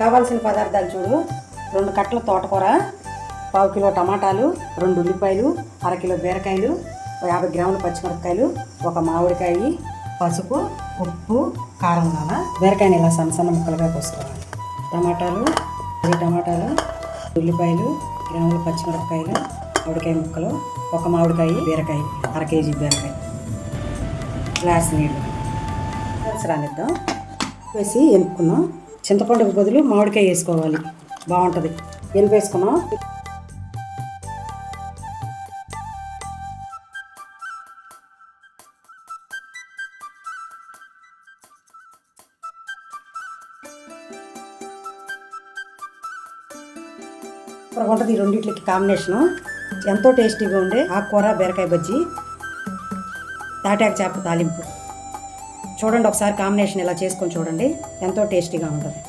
కావాల్సిన పదార్థాలు చూడు. రెండు కట్టల తోటకూర పావు కిలో టమాటాలు రెండు ఉల్లిపాయలు అరకిలో బీరకాయలు యాభై గ్రాముల పచ్చిమిరపకాయలు ఒక మామిడికాయ పసుపు ఉప్పు కారం నాన. బీరకాయని ఇలా సన్న సన్న ముక్కలుగా కోసుకోవాలి. టమాటాలు ఐదు టమాటాలు ఉల్లిపాయలు గ్రాముల పచ్చిమిరపకాయలు మామిడికాయ ముక్కలు ఒక మామిడికాయ బీరకాయ అర కేజీ బీరకాయ. గ్లాస్ నీళ్ళు. రానిద్దాం. వేసి ఎనుక్కున్నాం చింతపండుకు బదులు మామిడికాయ వేసుకోవాలి. బాగుంటుంది. ఎనుపు వేసుకున్నాం ఇప్పుడు ఉంటుంది ఈ రెండింటికి కాంబినేషను. ఎంతో టేస్టీగా ఉండే ఆకుకూర బీరకాయ బజ్జీ తాటాకు చేప తాలింపు. చూడండి ఒకసారి కాంబినేషన్ ఇలా చేసుకొని చూడండి. ఎంతో టేస్టీగా ఉంటుంది.